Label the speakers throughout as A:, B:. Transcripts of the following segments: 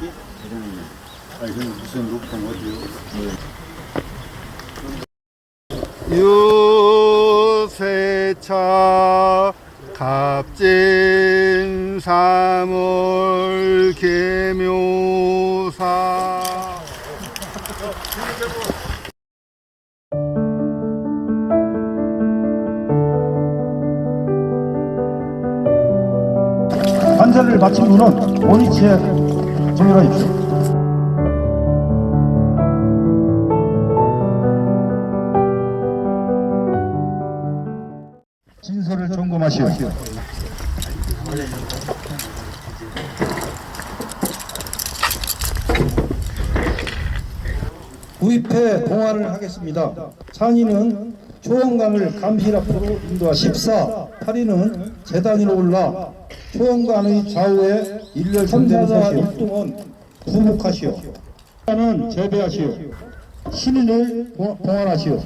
A: 여기. 아니 무슨 높은 어디요? 유세차 갑진 삼월 개묘사
B: 관세를 마친 분은 원위치에 정렬하십시오. 진서를 점검하시오. 구입해 봉화를 하겠습니다. 찬이는 초원관을 감실 앞으로 인도하시오. 14. 8위는 재단 위로 올라 초원관의 좌우에 일렬 서시오. 일동은 구복하시오. 는 재배하시오. 신인을 봉- 봉환하시오.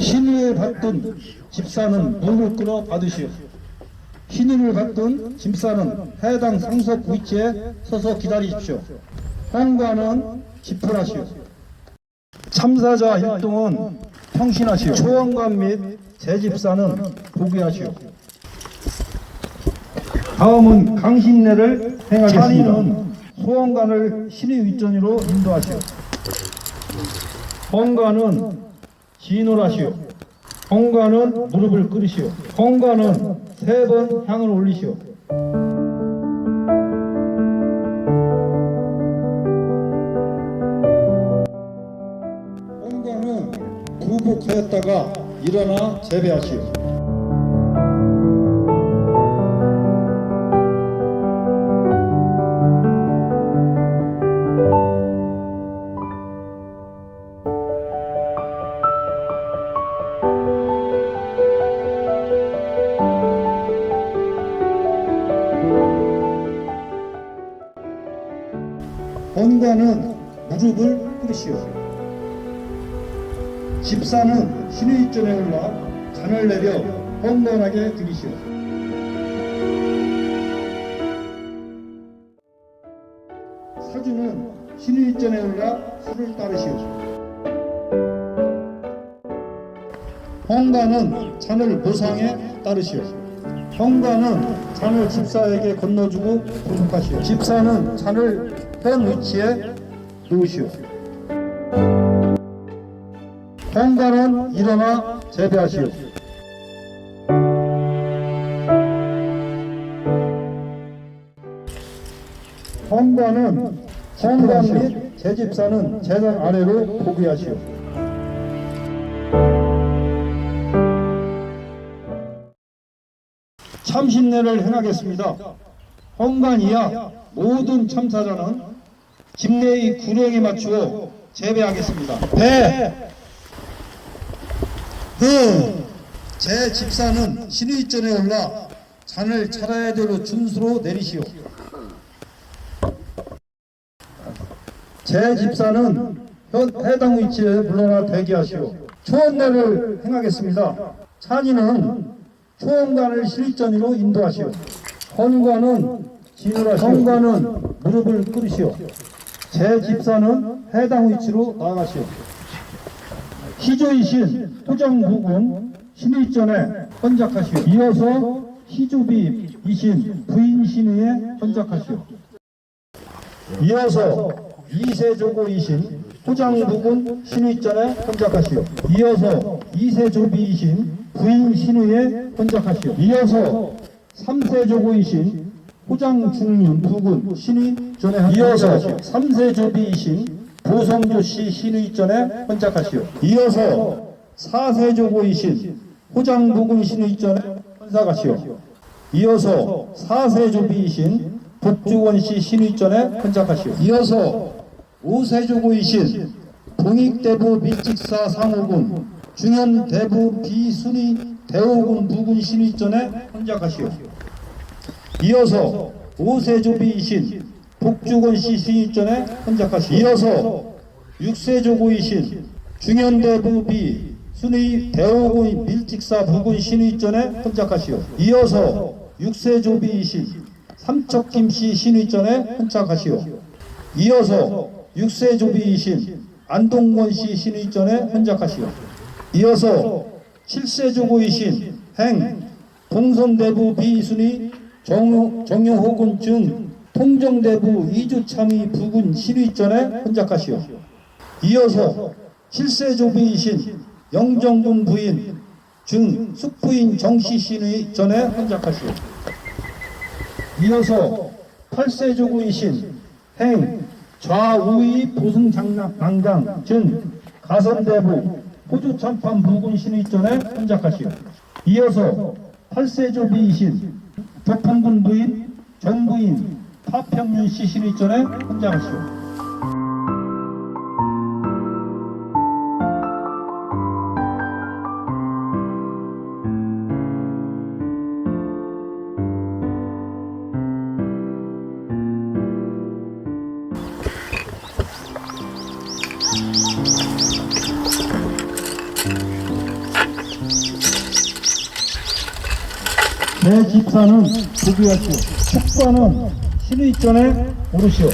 B: 신인을 받든 집사는 물을 끌어 받으시오. 신인을 받든 집사는 해당 상속 위치에 서서 기다리십시오. 홍관은 집필하시오. 참사자 일동은 평신하시오. 초원관 및 재집사는 보기하시오. 다음은 강신례를 행하겠습니다. 소원관을 신의 윗전으로 인도하시오. hon관은 진홀하시오. hon관은 무릎을 꿇으시오. hon관은 세 번 향을 올리시오. hon관은 구복하였다가 일어나 재배하시오. 잔을 내려 번번하게 드리시오. 사주는 신의전에 올라 술을 따르시오. 홍가는 잔을 보상에 따르시오. 형가는 잔을 집사에게 건너주고 공복하시오. 집사는 잔을 현 위치에 놓으시오. 형가는 일어나 재배하시오. 형가는 형관 및 재집사는 재단 아래로 포기하시오. 참신례를 행하겠습니다. 헌관 이하 모든 참사자는 집내의 구령에 맞추어 재배하겠습니다. 배, 흐, 제 집사는 신의전에 올라 잔을 차라야 대로 준수로 내리시오. 제 집사는 현 해당 위치에 물러나 대기하시오. 초원례를 행하겠습니다. 찬이는 초원관을 실전으로 인도하시오. 헌관은 진울하시오. 헌관은 무릎을 꿇으시오. 제 집사는 해당 위치로 나아가시오. 희조이신 토정부군 신의전에 헌작하시오. 이어서 희조비이신 부인 신의에 헌작하시오. 이어서 이세조고이신 포장부군 신의전에 헌작하시오. 이어서 이세조비이신 부인 신의에 헌작하시오. 이어서 삼세조고이신 포장중륜 부군 신의전에 이어서 삼세조비이신 보성조씨 신의전에 헌작하시오. 이어서 사세조고이신 포장부군 신의전에 헌작하시오. 이어서 사세조비이신 복주원씨 신의전에 헌작하시오. 이어서 오세조고이신 동익대부 밀직사 상호군 중현대부 비순위 대호군 부군 신의전에 헌작하시오. 이어서 오세조비이신 복주건씨 신의전에 헌작하시오. 이어서 육세조고이신 중현대부 비 순위 대호군 밀직사 부군 신의전에 헌작하시오. 이어서 육세조비이신 삼척김씨 신의전에 헌착하시오. 이어서 육세 조비이신 안동권 씨 신의전에 헌착하시오. 이어서 칠세조고이신 행 동선대부 비순위 정, 정용호군 중 통정대부 이주참의 부군 신의전에 헌착하시오. 이어서 칠세조비이신 영정군 부인 중 숙부인 정씨 신의전에 헌착하시오. 이어서 8세조구이신 행 좌우의 보승장당 준 가선대부 호주 참판 부군 신의전에 헌작하시오. 이어서 8세조 비이신 조판군 부인 정부인 파평윤 씨 신의전에 헌작하시오. 내 집사는 부귀하시오. 축과는 신의 전에 오르시오.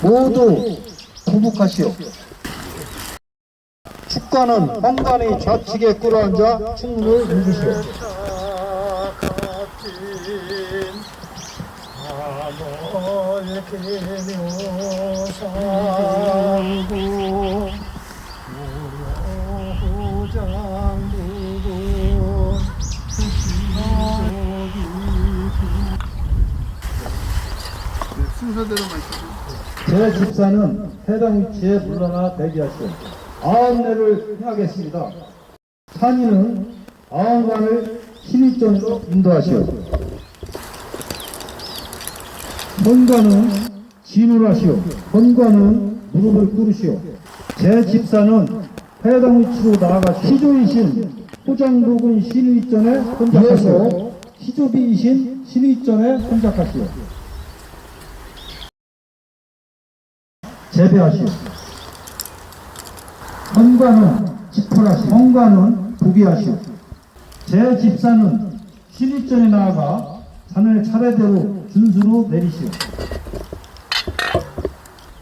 B: 모두 부복하시오. 축과는 헝간의 좌측에 끌어앉아 충문을 읽으시오.
A: 순서대로 마시고.
B: 제 집사는 해당 위치에 물러나 대기하시오. 아흔내를 행하겠습니다. 산이는 아흔관을 신의전으로 인도하시오. 헌관은 진울하시오. 헌관은 무릎을 꿇으시오. 제 집사는 해당 위치로 나아가 시조이신 호장부군 신의전에 혼잡하시오. 시조비이신 신의전에 혼잡하시오. 재배하시오. 헌관은 지풀하시오. 헌관은 부귀하시오. 제 집사는 신입전에 나아가 산을 차례대로 준수로 내리시오.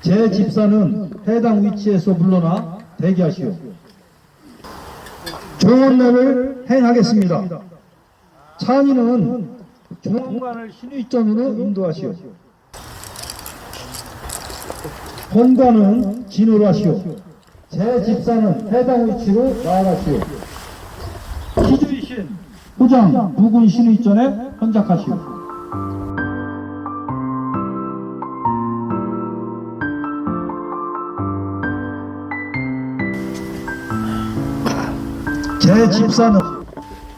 B: 제 집사는 해당 위치에서 물러나 대기하시오. 종원례를 행하겠습니다. 찬이는 종원관을 신입전으로 인도하시오. 본관은 진으로 하시오. 제 집사는 해당 위치로 나아가시오. 시주이신 후장 부군 신의전에 헌작하시오. 제 집사는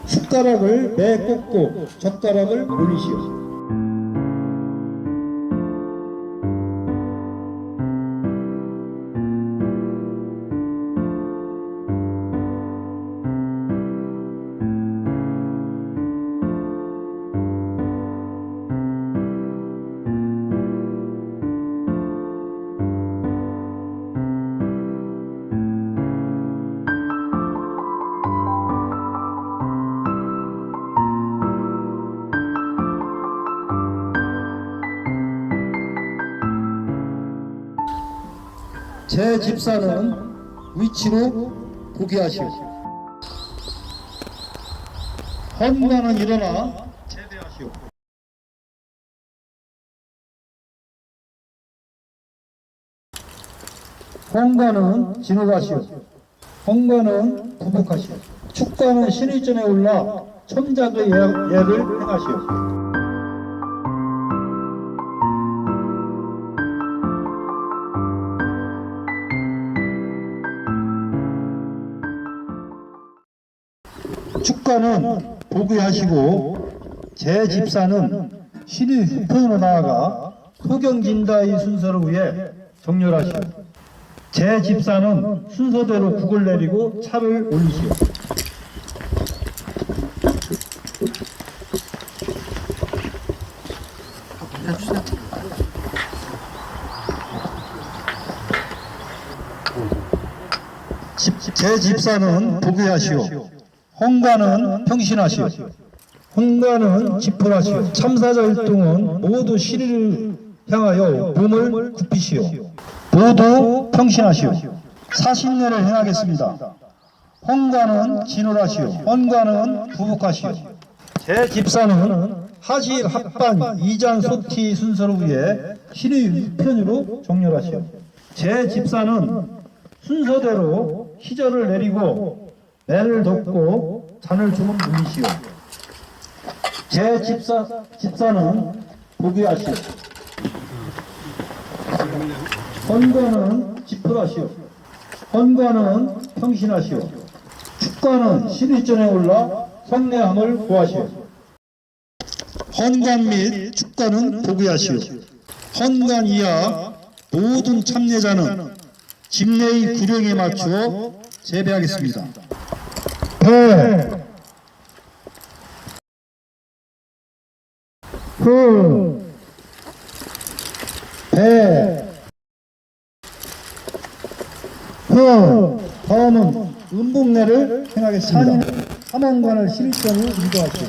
B: 숟가락을 매 꽂고 젓가락을 올리시오. 제 집사는 위치로 보기하시오. 헌관은 일어나 제대하시오. 헌관은 진호가시오. 헌관은 부복하시오. 축관은 신의전에 올라 예, 예를 행하시오. 축가는 보기하시고 제 집사는 신의 후편으로 나아가 흑영진다의 순서를 위해 정렬하시오. 제 집사는 순서대로 국을 내리고 차를 올리시오. 집- 제 집사는 보기하시오. 홍관은 평신하시오. 혼과는 지푸라시오. 참사자 일동은 모두 시리를 향하여 몸을 굽히시오. 모두 평신하시오. 사신년을 행하겠습니다. 혼과는 진홀하시오. 헌과는 부복하시오. 제 집사는 하실 합반 이장 소티 순서를 위해 신의 편으로 정렬하시오. 제 집사는 순서대로 희절을 내리고 매를 덮고 잔을 주문 물리시오. 제 집사 집사는 보기하시오. 헌과는 지푸라시오. 헌과는 평신하시오. 축과는 신의전에 올라 성례함을 구하시오. 헌관 및 축가는 보기하시오. 헌관 이하 모든 참여자는 집내의 구령에 맞추어 재배하겠습니다. 배, 후, 배, 후. 다음은 음복례를 행하겠습니다. 사망관을 실전을 인도하시오.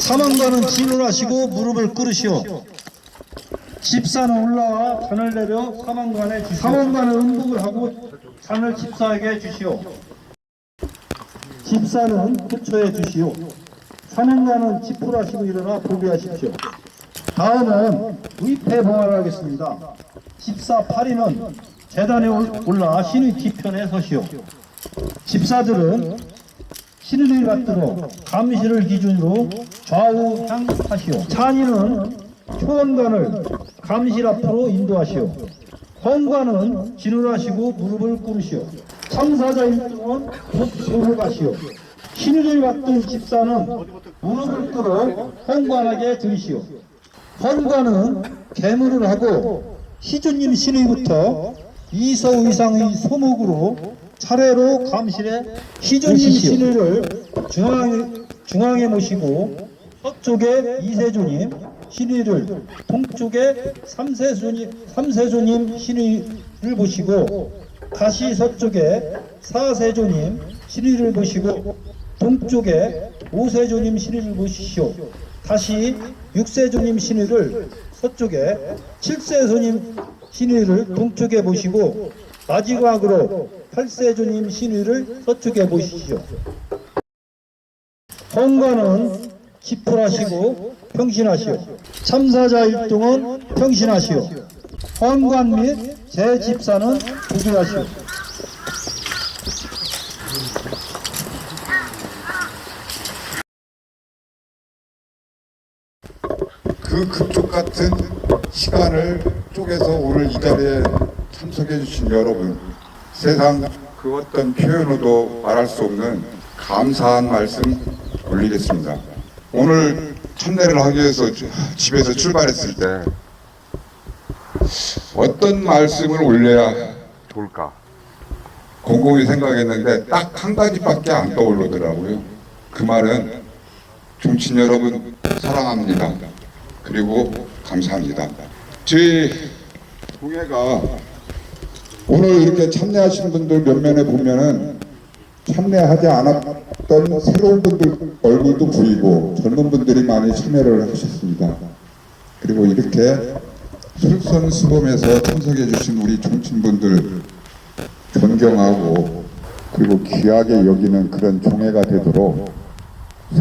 B: 사망관은 진울하시고 무릎을 꿇으시오. 집사는 올라와 잔을 내려 사망관에 주시오. 사망관은 음복을 하고 잔을 집사에게 주시오. 집사는 부처에 주시오. 사망관은 지푸라시고 일어나 보배하십시오. 다음은 위패 봉화를 하겠습니다. 집사 파리는 재단에 올라 신의 뒤편에 서시오. 집사들은 신의를 받들어 감시를 기준으로 좌우 향하시오. 찬이는 초원관을 감실 앞으로 인도하시오. 헌관은 진울하시고 무릎을 꿇으시오. 참사자 일등은 복소를 가시오. 신의를 받든 집사는 무릎을 꿇어 헌관에게 드리시오. 헌관은 개물을 하고 희주님 신의부터 이서 이상의 소목으로 차례로 감실해 희주님 신의를 중앙, 중앙에 모시고 서쪽에 이세조님 신의를 동쪽에 삼세조님, 삼세조님 신의를 보시고 다시 서쪽에 사세조님 신의를 보시고 동쪽에 오세조님 신의를 보시시오. 다시 육세조님 신의를 서쪽에 칠세조님 신의를 동쪽에 보시고 마지막으로 팔세조님 신의를 서쪽에 보시시오. 헌관은 지풀하시고 평신하시오. 참사자 일동은 평신하시오. 헌관 및 제 집사는 부귀하시오.
C: 그 급족 같은 시간을 쪼개서 오늘 이 자리에 참석해 주신 여러분 세상 그 어떤 표현으로도 말할 수 없는 감사한 말씀 올리겠습니다. 오늘 참례를 하기 위해서 집에서 출발했을 때 어떤 말씀을 올려야 좋을까 곰곰이 생각했는데 딱 한 가지밖에 안 떠오르더라고요. 그 말은 종친 여러분 사랑합니다. 그리고 감사합니다. 저희 동해가 오늘 이렇게 참여하신 분들 몇 면에 보면은 참여하지 않았던 새로운 분들 얼굴도 보이고 젊은 분들이 많이 참여를 하셨습니다. 그리고 이렇게 솔선수범해서 참석해 주신 우리 종친분들 존경하고 그리고 귀하게 여기는 그런 종회가 되도록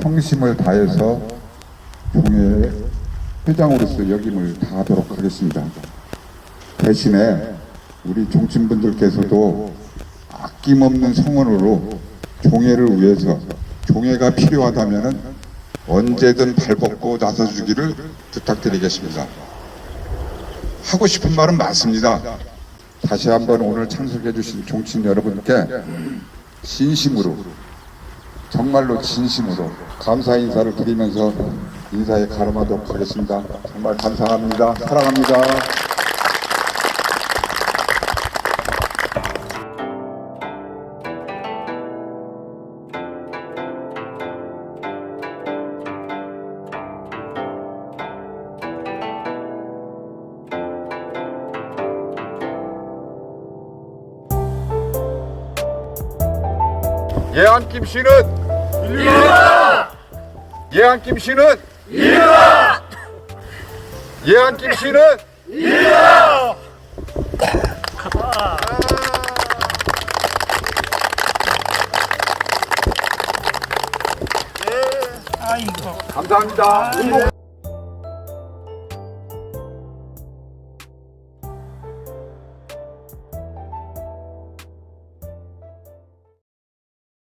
C: 성심을 다해서 종회 회장으로서 역임을 다하도록 하겠습니다. 대신에 우리 종친분들께서도 아낌없는 성원으로 종회를 위해서 종회가 필요하다면 언제든 발벗고 나서주기를 부탁드리겠습니다. 하고 싶은 말은 많습니다. 다시 한번 오늘 참석해 주신 종친 여러분께 진심으로 정말로 진심으로 감사 인사를 드리면서 인사에 가름하도록 하겠습니다. 정말 감사합니다. 사랑합니다. 김씨는 예한 김 씨는 일어나! 예한 김 씨는
D: 아이고.
C: 감사합니다.